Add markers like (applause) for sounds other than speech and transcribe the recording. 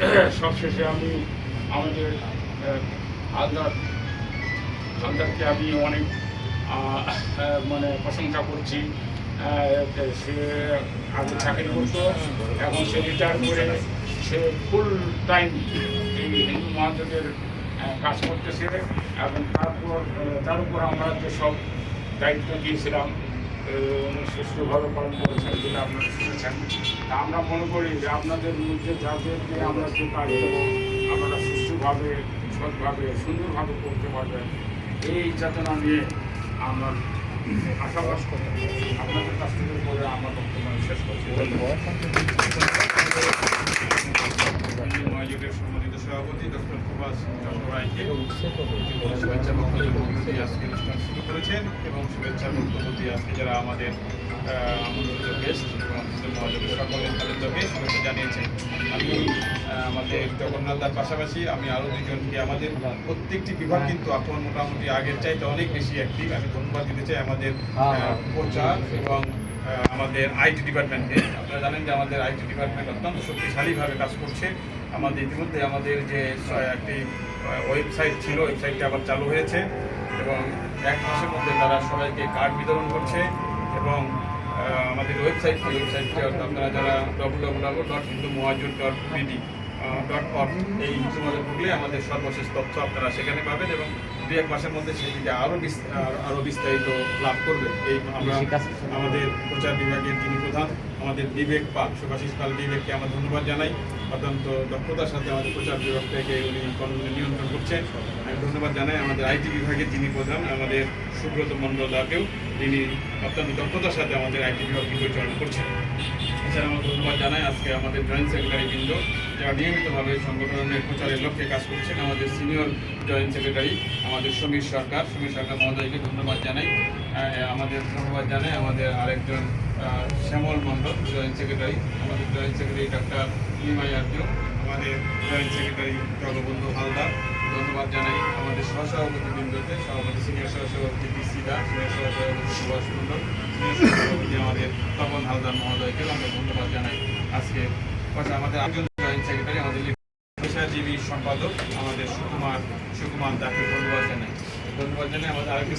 (coughs) সবশেষে আমি আমাদের হালদার হালদারকে আমি অনেক মানে প্রশংসা করছি। সে আগে চাকরি করতো এখন সে রিটায়ার করে সে ফুল টাইম এই হিন্দু মহাজনের আহ, কাজ করতেছে। এবং তারপর তার উপর আমরা যেসব দায়িত্ব দিয়েছিলাম সুষ্ঠুভাবে পালন করেছেন যেটা আপনারা শুনেছেন। তা আমরা মনে করি যে আপনাদের মধ্যে যাদেরকে আমরা যে কাজ আপনারা সুষ্ঠুভাবে সৎভাবে, সুন্দরভাবে করতে পারবেন। এই চেতনা নিয়ে আমার আশাবাস করি আপনাদের কাছ থেকে বলে আমার বক্তব্য শেষ করছি। ধন্যবাদ। শুভেচ্ছা বক্তব্য দিয়ে আজকে অনুষ্ঠান শুরু করেছেন এবং শুভেচ্ছা বক্তব্য দিয়ে আজকে যারা আমাদের জানিয়েছেন। আমি আমাদের জগন্নাথদার পাশাপাশি আমি আরও দুজনকে আমাদের প্রত্যেকটি বিভাগ কিন্তু এখন মোটামুটি আগের চাইতে অনেক বেশি অ্যাক্টিভ আমি ধন্যবাদ দিতে চাই আমাদের প্রচার এবং আমাদের আইটি ডিপার্টমেন্টে। আপনারা জানেন যে আমাদের আইটি ডিপার্টমেন্ট অত্যন্ত শক্তিশালীভাবে কাজ করছে। আমাদের ইতিমধ্যে আমাদের যে একটি ওয়েবসাইট ছিল, ওয়েবসাইটটি আবার চালু হয়েছে এবং এক মাসের মধ্যে তারা সবাইকে কার্ড বিতরণ করছে এবং আমাদের ওয়েবসাইটটি ওয়েবসাইটটি আপনারা যারা W W W dot Hindu Mahajot dot BD dot org এই তোমাদের ঢুকলে আমাদের সর্বশেষ তথ্য আপনারা সেখানে পাবেন এবং দুই এক মাসের মধ্যে সেটিকে আরও আরও বিস্তারিত লাভ করবে এই আমরা আমাদের প্রচার বিভাগের যিনি প্রধান আমাদের বিবেক পাল সুভাষিস পাল বিবেককে আমরা ধন্যবাদ জানাই। অত্যন্ত দক্ষতার সাথে আমাদের প্রচার বিভাগ থেকে উনি নিয়ন্ত্রণ করছেন। আমি ধন্যবাদ জানাই আমাদের আইটি বিভাগের যিনি প্রধান আমাদের সুব্রত মণ্ডল দাকেও তিনি অত্যন্ত দক্ষতার সাথে আমাদের আইটি বিভাগকে পরিচালনা করছেন। এছাড়া আমরা ধন্যবাদ জানাই আজকে আমাদের জয়েন্ট সেক্রেটারি বৃন্দ, যারা নিয়মিতভাবে সংগঠনের প্রচারের লক্ষ্যে কাজ করছেন, আমাদের সিনিয়র জয়েন্ট সেক্রেটারি আমাদের সমীর সরকার। সমীর সরকার মহোদয়কে ধন্যবাদ জানাই। আমাদের ধন্যবাদ জানাই আমাদের আরেকজন শ্যামল মণ্ডল জয়েন্ট সেক্রেটারি আমাদের joint secretary doctor Limai Arya. আমাদের জয়েন্ট সেক্রেটারি জগবন্ধু হালদার। বৃন্দকে, সভাপতি সিনিয়র সহসভাপতি দা, সিনিয়র সুভাষ মন্ডল সিনিয়র আমাদের তপন হালদার মহোদয়কে আমরা ধন্যবাদ জানাই আজকে। আমাদের একজন জয়েন্ট সেক্রেটারি, আমাদের পেশাজীবী সম্পাদক, আমাদের সুকুমার সুকুমার দাকে ধন্যবাদ জানাই। ধন্যবাদ জানাই আমাদের আরেকটি